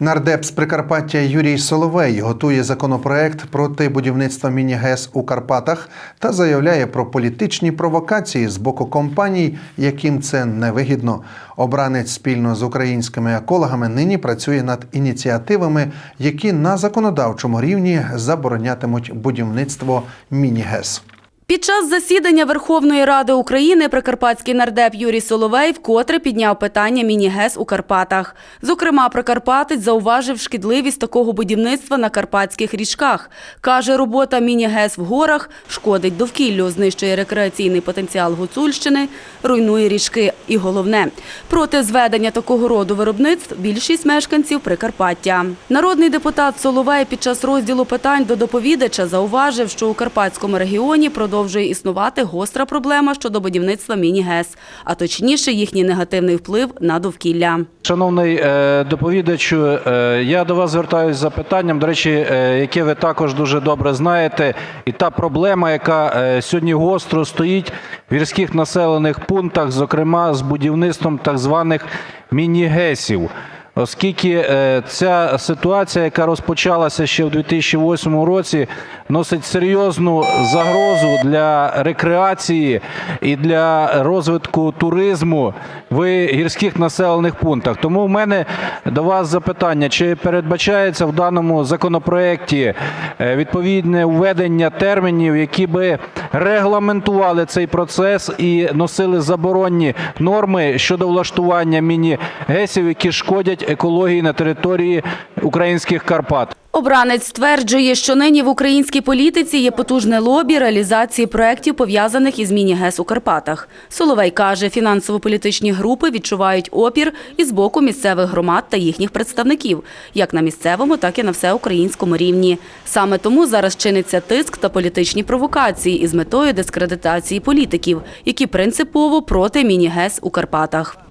Нардеп з Прикарпаття Юрій Соловей готує законопроект проти будівництва міні-ГЕС у Карпатах та заявляє про політичні провокації з боку компаній, яким це невигідно. Обранець спільно з українськими екологами нині працює над ініціативами, які на законодавчому рівні заборонятимуть будівництво міні-ГЕС. Під час засідання Верховної Ради України прикарпатський нардеп Юрій Соловей вкотре підняв питання міні-ГЕС у Карпатах. Зокрема, прикарпатець зауважив шкідливість такого будівництва на карпатських річках. Каже, робота міні-ГЕС в горах шкодить довкіллю, знищує рекреаційний потенціал Гуцульщини, руйнує річки. І головне, проти зведення такого роду виробництв більшість мешканців Прикарпаття. Народний депутат Соловей під час розділу питань до доповідача зауважив, що у Карпатському регіоні продовжує існувати гостра проблема щодо будівництва міні-ГЕС, а точніше їхній негативний вплив на довкілля. Шановний е, доповідачу, е, я до вас звертаюся з запитанням, до речі, е, яке ви також дуже добре знаєте, і та проблема, яка сьогодні гостро стоїть в гірських населених пунктах, зокрема з будівництвом так званих міні-гесів. Оскільки е, ця ситуація, яка розпочалася ще в 2008 році, носить серйозну загрозу для рекреації і для розвитку туризму в гірських населених пунктах. Тому в мене до вас запитання: чи передбачається в даному законопроекті е, відповідне введення термінів, які би регламентували цей процес і носили заборонні норми щодо влаштування міні-гесів, які шкодять екології на території українських Карпат? Обранець стверджує, що нині в українській політиці є потужне лобі реалізації проєктів, пов'язаних із міні-ГЕС у Карпатах. Соловей каже, фінансово-політичні групи відчувають опір і з боку місцевих громад та їхніх представників, як на місцевому, так і на всеукраїнському рівні. Саме тому зараз чиниться тиск та політичні провокації із метою дискредитації політиків, які принципово проти міні-ГЕС у Карпатах.